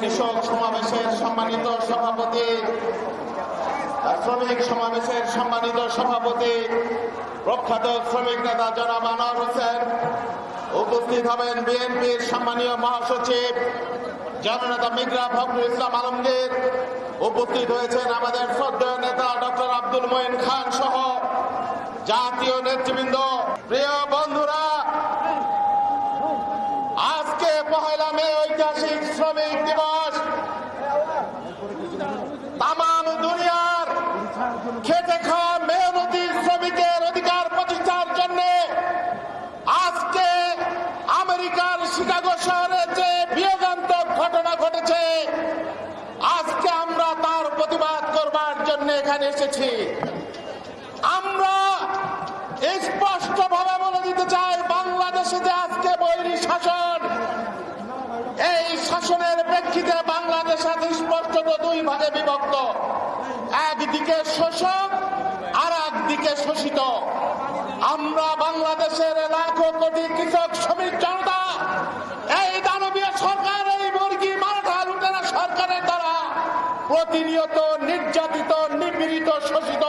কৃষক সমাবেশের সম্মানিত সভাপতি শ্রমিক সমাবেশের সম্মানিত সভাপতি প্রখ্যাত শ্রমিক নেতা জনাব আনোয়ার হোসেন উপস্থিত হবেন বিএনপির সম্মানীয় মহাসচিব জননেতা মিগ্রা ফখরুল ইসলাম আলমগীর উপস্থিত হয়েছেন আমাদের শ্রদ্ধেয় নেতা, ডক্টর আব্দুল মঈন খান সহ জাতীয় নেতৃবৃন্দ, প্রিয় বন্ধুরা আজকে পহেলা মে ঐতিহাসিক শ্রমিক দিবস। তাম দুনিয়ার আজকে আমেরিকার ঘটনা ঘটেছে, আজকে আমরা তার প্রতিবাদ করবার জন্য এসেছি। আমরা স্পষ্ট একদিকে শোষক আর একদিকে শোষিত। আমরা বাংলাদেশের লাখো কোটি কৃষক, শ্রমিক জনতা, এই দানবীয় সরকার, এই মুরগি মারাঠা লুটেরা সরকারের দ্বারা প্রতিনিয়ত নির্যাতিত, নিপীড়িত, শোষিত।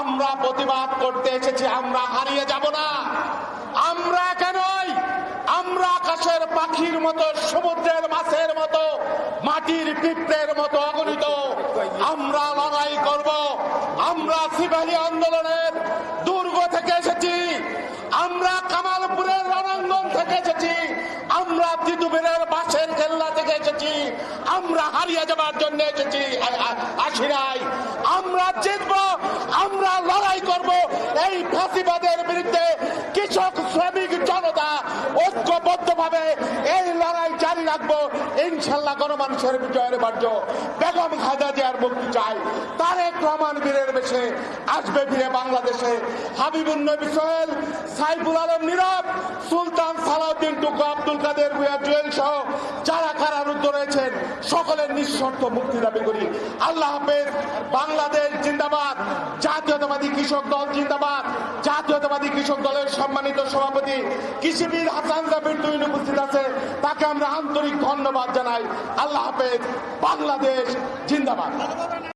আমরা প্রতিবাদ করতে এসেছি, আমরা হারিয়ে যাব না আমরা কেনই আমরা আকাশের পাখির মতো সমুদ্রের মাছের মতো মাটির পিঁপড়ের মতো অগণিত। আমরা লড়াই করব। আমরা সিপাহী আন্দোলনের দুর্গ থেকে এসেছি। আমরা কামালপুরের রণাঙ্গন থেকে এসেছি। আমরা তিতুবের বাসের কেল্লা থেকে এসেছি। আমরা হারিয়ে যাবার জন্য এসেছি। আসি আমরা জিতব, আমরা লড়াই করব। এই ফাঁসিবাদের বিরুদ্ধে কৃষক শ্রমিক জনতা ঐক্যবদ্ধ ভাবে এই লড়াই জারি রাখব। ইনশাল্লাহ গণমানুষের বিজয়ের বাড্য বেগম খাজা জিয়ার মুক্তি চাই। তারেক রহমান বীরের বেশে আসবে ফিরে বাংলাদেশে। হাবিবুল নবী সোহেল, সাইফুল আলম নীরব, সুলতান সালাউদ্দিন টুকু, আব্দুল কাদের ভুয়া জুয়েল সহ যারা কারারুদ্ধ রয়েছেন সকলের নিঃশর্ত মুক্তি দাবি করি। আল্লাহ হাফেজ, বাংলাদেশ জিন্দাবাদ, জাতীয়তাবাদী কৃষক দল জিন্দাবাদ, জাতীয়তাবাদী কৃষক দলের সম্মানিত সভাপতি কৃষিবিদ হাসান জাবির তুইন উপস্থিত আছে। তাকে আমরা আন্তরিক ধন্যবাদ জানাই। আল্লাহ হাফেজ, বাংলাদেশ জিন্দাবাদ।